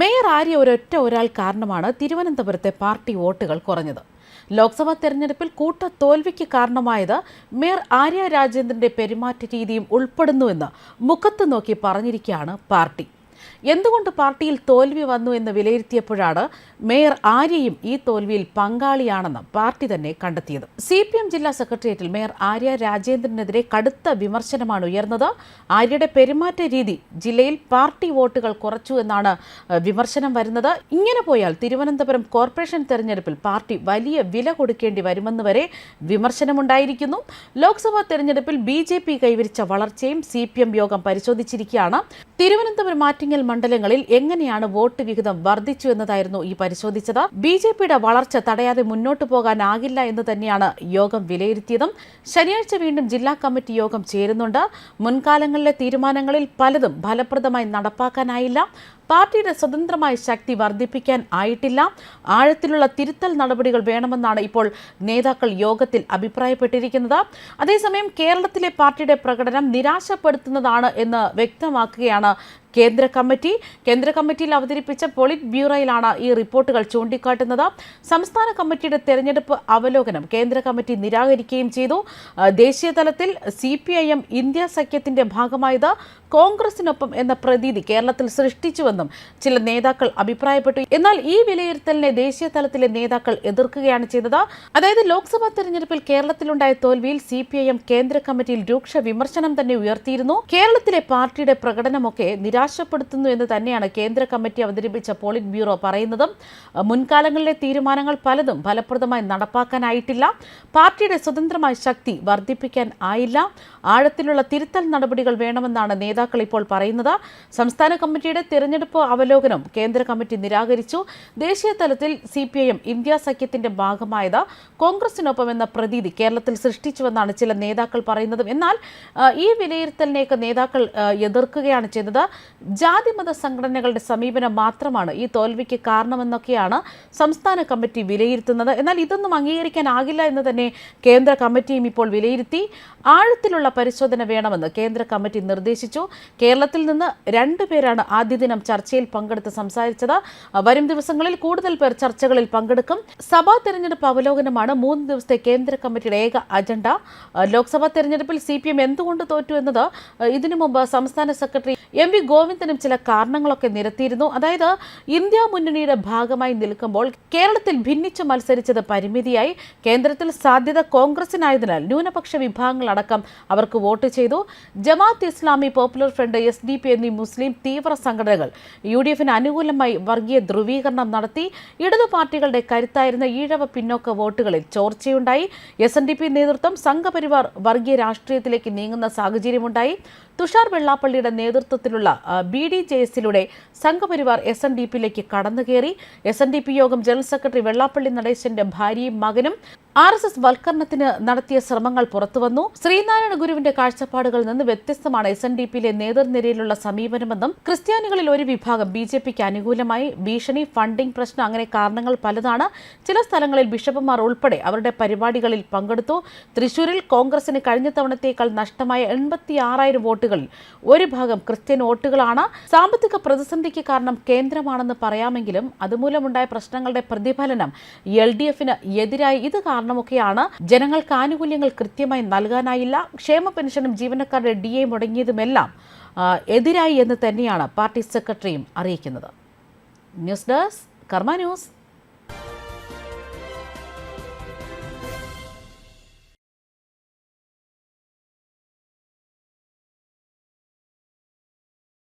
Mayor Arya ഒരൊറ്റ ഒരാൾ കാരണമാണ് തിരുവനന്തപുരത്തെ പാർട്ടി വോട്ടുകൾ കുറഞ്ഞത്. ലോക്സഭാ തെരഞ്ഞെടുപ്പിൽ കൂട്ട തോൽവിക്ക് കാരണമായത് മേയർ ആര്യ രാജേന്ദ്രന്റെ പെരുമാറ്റ രീതിയും ഉൾപ്പെടുന്നുവെന്ന് മുഖത്ത് നോക്കി പറഞ്ഞിരിക്കുകയാണ് പാർട്ടി. എന്തുകൊണ്ട് പാർട്ടിയിൽ തോൽവി വന്നു എന്ന് വിലയിരുത്തിയപ്പോഴാണ് മേയർ ആര്യയും ഈ തോൽവിയിൽ പങ്കാളിയാണെന്ന് പാർട്ടി തന്നെ കണ്ടെത്തിയത്. സി പി എം ജില്ലാ സെക്രട്ടേറിയറ്റിൽ മേയർ ആര്യ രാജേന്ദ്രനെതിരെ കടുത്ത വിമർശനമാണ് ഉയർന്നത്. ആര്യയുടെ പെരുമാറ്റ രീതി ജില്ലയിൽ പാർട്ടി വോട്ടുകൾ കുറച്ചു എന്നാണ് വിമർശനം വരുന്നത്. ഇങ്ങനെ പോയാൽ തിരുവനന്തപുരം കോർപ്പറേഷൻ തെരഞ്ഞെടുപ്പിൽ പാർട്ടി വലിയ വില കൊടുക്കേണ്ടി വരുമെന്ന് വരെ വിമർശനമുണ്ടായിരിക്കുന്നു. ലോക്സഭാ തെരഞ്ഞെടുപ്പിൽ ബി കൈവരിച്ച വളർച്ചയും സി യോഗം പരിശോധിച്ചിരിക്കുകയാണ്. തിരുവനന്തപുരം ആറ്റിങ്ങൽ മണ്ഡലങ്ങളിൽ എങ്ങനെയാണ് വോട്ട് വിഹിതം വർദ്ധിച്ചു എന്നതായിരുന്നു ഈ പരിശോധിച്ചത്. ബി ജെ പിയുടെ വളർച്ച തടയാതെ മുന്നോട്ടു പോകാനാകില്ല എന്ന് തന്നെയാണ് യോഗം വിലയിരുത്തിയതും. ശനിയാഴ്ച വീണ്ടും ജില്ലാ കമ്മിറ്റി യോഗം ചേരുന്നുണ്ട്. മുൻകാലങ്ങളിലെ തീരുമാനങ്ങളിൽ പലതും ഫലപ്രദമായി നടപ്പാക്കാനായില്ല. പാർട്ടിയുടെ സ്വതന്ത്രമായ ശക്തി വർദ്ധിപ്പിക്കാൻ ആയിട്ടില്ല. ആഴത്തിലുള്ള തിരുത്തൽ നടപടികൾ വേണമെന്നാണ് ഇപ്പോൾ നേതാക്കൾ യോഗത്തിൽ അഭിപ്രായപ്പെട്ടിരിക്കുന്നത്. അതേസമയം കേരളത്തിലെ പാർട്ടിയുടെ പ്രകടനം നിരാശപ്പെടുത്തുന്നതാണ് എന്ന് വ്യക്തമാക്കുകയാണ് കേന്ദ്ര കമ്മിറ്റി. കേന്ദ്ര കമ്മിറ്റിയിൽ അവതരിപ്പിച്ച പോളിറ്റ് ബ്യൂറോയിലാണ് ഈ റിപ്പോർട്ടുകൾ ചൂണ്ടിക്കാട്ടുന്നത്. സംസ്ഥാന കമ്മിറ്റിയുടെ തെരഞ്ഞെടുപ്പ് അവലോകനം കേന്ദ്ര കമ്മിറ്റി നിരാകരിക്കുകയും ചെയ്തു. ദേശീയ തലത്തിൽ എം ഇന്ത്യ സഖ്യത്തിന്റെ ഭാഗമായത് കോൺഗ്രസിനൊപ്പം എന്ന പ്രതീതി കേരളത്തിൽ സൃഷ്ടിച്ചുവെന്നും ചില നേതാക്കൾ അഭിപ്രായപ്പെട്ടു. എന്നാൽ ഈ വിലയിരുത്തലിനെ ദേശീയ തലത്തിലെ നേതാക്കൾ എതിർക്കുകയാണ് ചെയ്തത്. അതായത് ലോക്സഭാ തെരഞ്ഞെടുപ്പിൽ കേരളത്തിലുണ്ടായ തോൽവിയിൽ സി പി ഐ എം കേന്ദ്ര കമ്മിറ്റിയിൽ രൂക്ഷ വിമർശനം തന്നെ ഉയർത്തിയിരുന്നു. കേരളത്തിലെ പാർട്ടിയുടെ പ്രകടനമൊക്കെ നിരാശപ്പെടുത്തുന്നു എന്ന് തന്നെയാണ് കേന്ദ്ര കമ്മിറ്റി അവതരിപ്പിച്ച പോളിറ്റ് ബ്യൂറോ പറയുന്നതും. മുൻകാലങ്ങളിലെ തീരുമാനങ്ങൾ പലതും ഫലപ്രദമായി നടപ്പാക്കാനായിട്ടില്ല. പാർട്ടിയുടെ സ്വതന്ത്രമായ ശക്തി വർദ്ധിപ്പിക്കാൻ ആയില്ല. ആഴത്തിലുള്ള തിരുത്തൽ നടപടികൾ വേണമെന്നാണ് നേതാക്കൾ ഇപ്പോൾ പറയുന്നത് സംസ്ഥാന കമ്മിറ്റിയുടെ തിരഞ്ഞെടുപ്പ് അവലോകനം കേന്ദ്ര കമ്മിറ്റി നിരാകരിച്ചു. ദേശീയ തലത്തിൽ C P I M India സഖ്യത്തിന്റെ ഭാഗമായത് കോൺഗ്രസിനൊപ്പം എന്ന പ്രതീതി കേരളത്തിൽ സൃഷ്ടിച്ചുവെന്നാണ് ചില നേതാക്കൾ പറയുന്നത്. എന്നാൽ ഈ വിലയിരുത്തലിനെയൊക്കെ നേതാക്കൾ എതിർക്കുകയാണ് ചെയ്തത്. ജാതിമത സംഘടനകളുടെ സമീപനം മാത്രമാണ് ഈ തോൽവിക്ക് കാരണമെന്നൊക്കെയാണ് സംസ്ഥാന കമ്മിറ്റി വിലയിരുത്തുന്നത്. എന്നാൽ ഇതൊന്നും അംഗീകരിക്കാനാകില്ല എന്ന് തന്നെ കേന്ദ്ര കമ്മിറ്റിയും ഇപ്പോൾ വിലയിരുത്തി. ആഴത്തിലുള്ള പരിശോധന വേണമെന്ന് കേന്ദ്ര കമ്മിറ്റി നിർദ്ദേശിച്ചു. കേരളത്തിൽ നിന്ന് രണ്ടുപേരാണ് ആദ്യ ദിനം ചർച്ചയിൽ പങ്കെടുത്ത് സംസാരിച്ചത്. വരും ദിവസങ്ങളിൽ കൂടുതൽ പേർ ചർച്ചകളിൽ പങ്കെടുക്കും. സഭാ തെരഞ്ഞെടുപ്പ് അവലോകനമാണ് മൂന്ന് ദിവസത്തെ കേന്ദ്ര കമ്മിറ്റിയുടെ ഏക അജണ്ട. ലോക്സഭാ തെരഞ്ഞെടുപ്പിൽ സി പി എം എന്തുകൊണ്ട് തോറ്റു എന്നത് ഇതിനു മുമ്പ് സംസ്ഥാന സെക്രട്ടറി എം വി ഗോവിന്ദനും ചില കാരണങ്ങളൊക്കെ നിരത്തിയിരുന്നു. അതായത് ഇന്ത്യ മുന്നണിയുടെ ഭാഗമായി നിൽക്കുമ്പോൾ കേരളത്തിൽ ഭിന്നിച്ച് മത്സരിച്ചത് പരിമിതിയായി. കേന്ദ്രത്തിൽ സാധ്യത കോൺഗ്രസിനായതിനാൽ ന്യൂനപക്ഷ വിഭാഗങ്ങളടക്കം അവർക്ക് വോട്ട് ചെയ്തു. Jamaat Islami popular front S D P എന്നീ മുസ്ലിം തീവ്ര സംഘടനകൾ യു ഡി എഫിന് അനുകൂലമായി വർഗീയ ധ്രുവീകരണം നടത്തി. ഇടതു പാർട്ടികളുടെ കരുത്തായിരുന്ന ഈഴവ പിന്നോക്ക വോട്ടുകളിൽ ചോർച്ചയുണ്ടായി. എസ് എൻ ഡി പി നേതൃത്വം സംഘപരിവാർ വർഗീയ രാഷ്ട്രീയത്തിലേക്ക് നീങ്ങുന്ന സാഹചര്യമുണ്ടായി. തുഷാർ വെള്ളാപ്പള്ളിയുടെ നേതൃത്വത്തിലുള്ള ബി ഡി ജെ എസിലൂടെ സംഘപരിവാർ എസ് എൻ ഡി പിയിലേക്ക് കടന്നുകയറി. S N D P Yogam general secretary Vellappally നടേശന്റെ ഭാര്യയും മകനും ആർ എസ് എസ് വൽക്കരണത്തിന് നടത്തിയ ശ്രമങ്ങൾ പുറത്തുവന്നു. ശ്രീനാരായണ ഗുരുവിന്റെ കാഴ്ചപ്പാടുകളിൽ നിന്ന് വ്യത്യസ്തമാണ് എസ് എൻ ഡി പിയിലെ നേതൃനിരയിലുള്ള സമീപനമെന്നും ക്രിസ്ത്യാനികളിൽ ഒരു വിഭാഗം ബി ജെ പിക്ക് അനുകൂലമായി ഭീഷണി ഫണ്ടിംഗ് പ്രശ്നം അങ്ങനെ കാരണങ്ങൾ പലതാണ്. ചില സ്ഥലങ്ങളിൽ ബിഷപ്പുമാർ ഉൾപ്പെടെ അവരുടെ പരിപാടികളിൽ പങ്കെടുത്തു. തൃശൂരിൽ കോൺഗ്രസിന് കഴിഞ്ഞ തവണത്തേക്കാൾ നഷ്ടമായ എൺപത്തി ആറായിരം വോട്ടുകളിൽ ഒരു ഭാഗം ക്രിസ്ത്യൻ വോട്ടുകളാണ്. സാമ്പത്തിക പ്രതിസന്ധിക്ക് കാരണം കേന്ദ്രമാണെന്ന് പറയാമെങ്കിലും അതുമൂലമുണ്ടായ പ്രശ്നങ്ങളുടെ പ്രതിഫലനം എൽ ഡി എഫിന് എതിരായി. ഇത് കാരണമൊക്കെയാണ് ജനങ്ങൾക്ക് ആനുകൂല്യങ്ങൾ കൃത്യമായി നൽകാനായില്ല. ക്ഷേമ പെൻഷനും ജീവനക്കാരുടെ ഡി എ മുടങ്ങിയതുമെല്ലാം എതിരായി എന്ന് തന്നെയാണ് പാർട്ടി സെക്രട്ടറിയും അറിയിക്കുന്നത്. News desk Karma news.